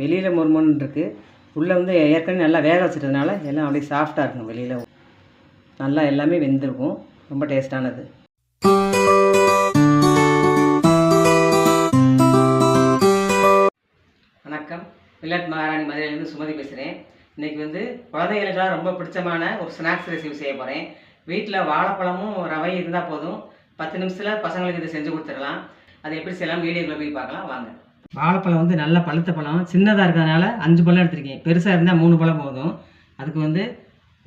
வெளியில் மொறுமொன்னு இருக்குது உள்ளே வந்து ஏற்கனவே நல்லா வேக வச்சிட்டதுனால எல்லாம் அப்படியே சாஃப்டாக இருக்கும் வெளியில். நல்லா எல்லாமே வெந்திருக்கும். ரொம்ப டேஸ்டானது வணக்கம். வில்லட் மகாராணி மதுரையிலேருந்து சுமதி பேசுகிறேன் இன்றைக்கி வந்து குழந்தைகளுக்கெல்லாம் ரொம்ப பிடிச்சமான ஒரு ஸ்நாக்ஸ் ரெசிபி செய்ய போகிறேன் வீட்டில் வாழைப்பழமும் ரவை இருந்தால் போதும். பத்து நிமிஷத்தில் பசங்களுக்கு இதை செஞ்சு கொடுத்துடலாம். அதை எப்படி செய்யலாம் வீடியோக்குள்ளே போய் பார்க்கலாம். வாங்க. வாழைப்பழம் வந்து நல்ல பழுத்த பழம் சின்னதாக இருக்கிறதுனால அஞ்சு பழம் எடுத்திருக்கேன் பெருசாக இருந்தால் மூணு பழம் போதும். அதுக்கு வந்து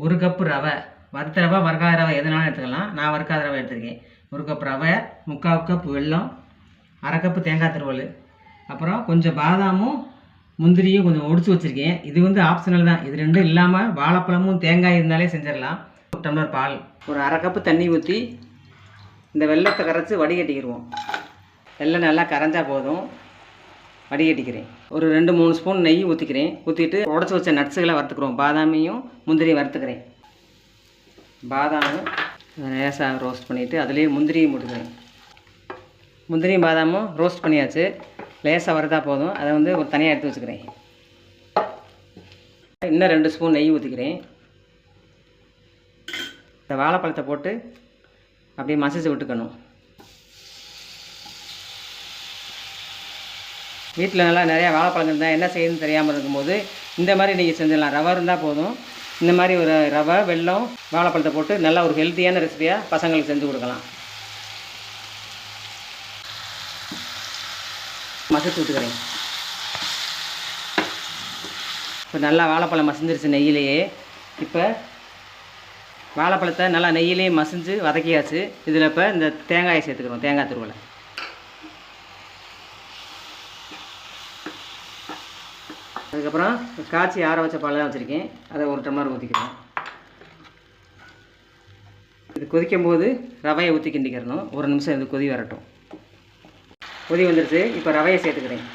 ஒரு கப்பு ரவை வறுத்த ரவை வறுக்காத ரவை எதுனாலும் எடுத்துக்கலாம். நான் வறுக்காத ரவை எடுத்திருக்கேன். ஒரு கப் ரவை முக்கால் கப் வெல்லம் அரை கப்பு தேங்காய் திருவல் அப்புறம் கொஞ்சம் பாதாமும் முந்திரியும் கொஞ்சம் ஒடிச்சு வச்சுருக்கேன். இது வந்து ஆப்ஷனல் தான். இது ரெண்டும் இல்லாமல் வாழைப்பழமும் தேங்காய் இருந்தாலே செஞ்சிடலாம். ஒரு டம்ளர் பால். ஒரு அரை கப்பு தண்ணி ஊற்றி இந்த வெள்ளத்தை கரைச்சி வடிகட்டிக்கிடுவோம் வெள்ளம் நல்லா கரைஞ்சால் போதும். வடிகட்டிக்கிறேன் ஒரு ரெண்டு மூணு ஸ்பூன் நெய் ஊற்றிக்கிறேன் ஊற்றிட்டு உடச்சி வச்ச நட்ஸுகளை வறுத்துக்கிறோம். பாதாமையும் முந்திரியும் வறுத்துக்கிறேன். பாதாமும் லேசாக ரோஸ்ட் பண்ணிவிட்டு அதுலேயே முந்திரியும் போட்டுக்கிறேன். முந்திரியும் பாதாமும் ரோஸ்ட் பண்ணியாச்சு. லேசாக வறுத்தா போதும். அதை வந்து ஒரு தனியாக எடுத்து வச்சுக்கிறேன். இன்னும் ரெண்டு ஸ்பூன் நெய் ஊற்றிக்கிறேன் இந்த வாழைப்பழத்தை போட்டு அப்படியே மசிச்சு விட்டுக்கணும். வீட்டில் நல்லா நிறையா வாழைப்பழம் இருந்தால் என்ன செய்யணும்னு தெரியாமல் இருக்கும்போது இந்த மாதிரி நீங்கள் செஞ்சிடலாம். ரவை இருந்தால் போதும். இந்த மாதிரி ஒரு ரவை வெல்லம் வாழைப்பழத்தை போட்டு நல்லா ஒரு ஹெல்த்தியான ரெசிபியாக பசங்களுக்கு செஞ்சு கொடுக்கலாம். மசிச்சு விட்டுக்கிறேன் இப்போ நல்லா வாழைப்பழம் மசிஞ்சிருச்சு நெய்யிலேயே. இப்போ வாழைப்பழத்தை நல்லா நெய்யிலேயே மசிஞ்சு வதக்கியாச்சு. இதில் இப்போ இந்த தேங்காயை சேர்த்துக்கிறோம். தேங்காய் துருவலை. அதுக்கப்புறம் காய்ச்சி ஆற வச்ச பால் தான் வச்சுருக்கேன். அதை ஒரு டம்ளர் ஊற்றிக்கிறேன் இது கொதிக்கும் போது ரவையை ஊற்றி கிண்டிக்கிறணும். ஒரு நிமிஷம் இது கொதி வரட்டும். கொதி வந்துடுச்சு இப்போ ரவையை சேர்த்துக்கிறேன்.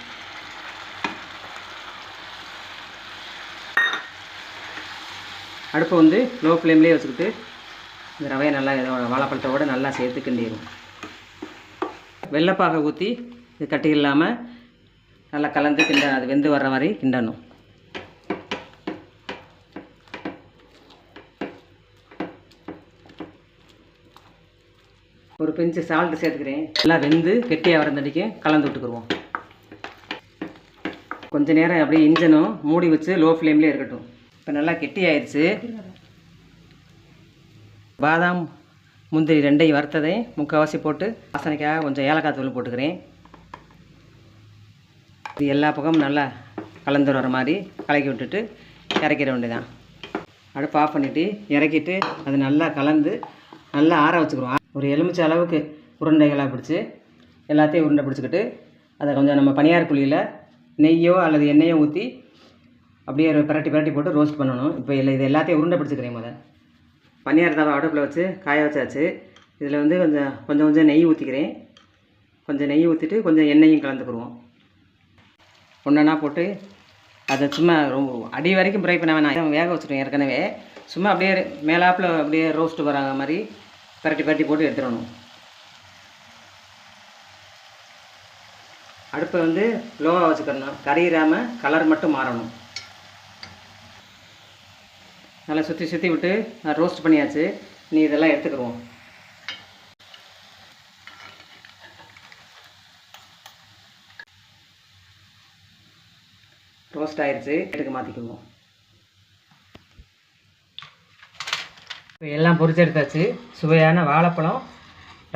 அடுப்பை வந்து லோ ஃப்ளேம்லேயே வச்சுக்கிட்டு இந்த ரவையை நல்லா வாழைப்பழத்தோடு நல்லா சேர்த்து கிண்டிடும் வெள்ளைப்பாக ஊற்றி இது கட்டி இல்லாமல் நல்லா கலந்து கிண்ட அது வெந்து வர்ற மாதிரி கிண்டணும். ஒரு பிஞ்சு சால்ட்டு சேர்த்துக்கிறேன். எல்லாம் வெந்து கெட்டியாக வரந்தடிக்க கலந்து விட்டுக்குருவோம். கொஞ்ச நேரம் அப்படியே இன்ஜனும் மூடி வச்சு லோ ஃப்ளேம்லேயே இருக்கட்டும். இப்போ நல்லா கெட்டியாயிடுச்சு பாதாம் முந்திரி ரெண்டையும் வறுத்ததை முக்கால்வாசி போட்டு வாசனைக்காக கொஞ்சம் ஏலக்காய் தூள் போட்டுக்கிறேன். இது எல்லா பக்கமும் நல்லா கலந்து வர மாதிரி கலக்கி விட்டுட்டு இறக்கிட வேண்டியதான் அடுப்பு ஆஃப் பண்ணிவிட்டு இறக்கிட்டு அது நல்லா கலந்து நல்லா ஆற வச்சுக்கிறோம். ஒரு எலுமிச்சை அளவுக்கு உருண்டைகளாக பிடிச்சி எல்லாத்தையும் உருண்டை பிடிச்சிக்கிட்டு அதை கொஞ்சம் நம்ம பனியார் குழியில் நெய்யோ அல்லது எண்ணெயோ ஊற்றி அப்படியே ஒரு பிரட்டி பிரட்டி போட்டு ரோஸ்ட் பண்ணணும். இப்போ இல்லை இது எல்லாத்தையும் உருண்டை பிடிச்சிக்கிறேன் முதல் பனியார் தவா அடுப்பில் வச்சு காய வச்சாச்சு. இதில் வந்து கொஞ்சம் கொஞ்சம் கொஞ்சம் நெய் ஊற்றிக்கிறேன் கொஞ்சம் நெய் ஊற்றிட்டு கொஞ்சம் எண்ணெயும் கலந்துக்குருவோம். ஒன்றுனா போட்டு அதை சும்மா ரொம்ப அடி வரைக்கும் ஃப்ரை பண்ண வேணாம் வேக வச்சுருவேன் ஏற்கனவே. சும்மா அப்படியே மேலாப்பில் அப்படியே ரோஸ்ட்டு வராங்க மாதிரி பரட்டி பரட்டி போட்டு எடுத்துடணும். அடுப்பை வந்து லோவாக வச்சுக்கணும். கரையிறாமல் கலர் மட்டும் மாறணும். நல்லா சுற்றி சுற்றி விட்டு ரோஸ்ட் பண்ணியாச்சு. நீ இதெல்லாம் எடுத்துக்கிடுவோம். ரோஸ்ட் ஆயிடுச்சு எடுக்க மாற்றிக்குவோம் இப்போ எல்லாம் பொரிச்சு எடுத்தாச்சு. சுவையான வாழைப்பழம்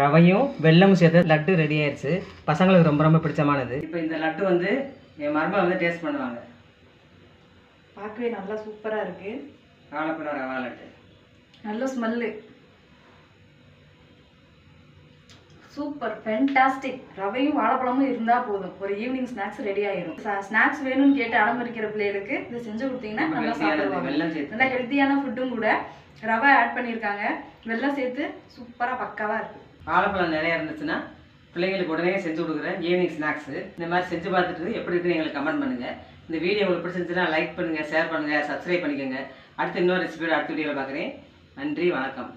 ரவையும் வெல்லமும் சேர்த்து லட்டு ரெடி ஆயிடுச்சு பசங்களுக்கு ரொம்ப ரொம்ப பிடிச்சமானது. இப்போ இந்த லட்டு வந்து என் மருமக வந்து டேஸ்ட் பண்ணுவாங்க. பார்க்கவே நல்லா சூப்பராக இருக்கு. வாழைப்பழம் ரவா லட்டு. நல்ல ஸ்மெல்லு சூப்பர் ஃபென்டாஸ்டிக் ரவையும் வாழைப்பழமும் இருந்தால் போதும். ஒரு ஈவினிங் ஸ்நாக்ஸ் ரெடி ஆயிடும் ஸ்நாக்ஸ் வேணும்னு கேட்டு அலமரிக்கிற பிள்ளைகளுக்கு இதை செஞ்சு கொடுத்தீங்கன்னா நல்லா சாப்பிடுவாங்க. நல்லா ஹெல்த்தியான ஃபுட்டும் கூட ரவை ஆட் பண்ணியிருக்காங்க. வெள்ளம் சேர்த்து சூப்பராக பக்காவாக இருக்கு. வாழைப்பழம் நிறைய இருந்துச்சுன்னா பிள்ளைங்களுக்கு உடனே செஞ்சு கொடுக்குறேன். ஈவினிங் ஸ்நாக்ஸு இந்த மாதிரி செஞ்சு பார்த்துட்டு எப்படி இருக்குன்னு எங்களுக்கு கமெண்ட் பண்ணுங்கள் இந்த வீடியோ உங்களுக்கு பிடிச்சிருந்துச்சுன்னா லைக் பண்ணுங்கள் ஷேர் பண்ணுங்கள் சப்ஸ்கிரைப் பண்ணிக்கோங்க. அடுத்து இன்னொரு ரெசிபியோட அடுத்த வீடியோவில் பார்க்குறேன். நன்றி வணக்கம்.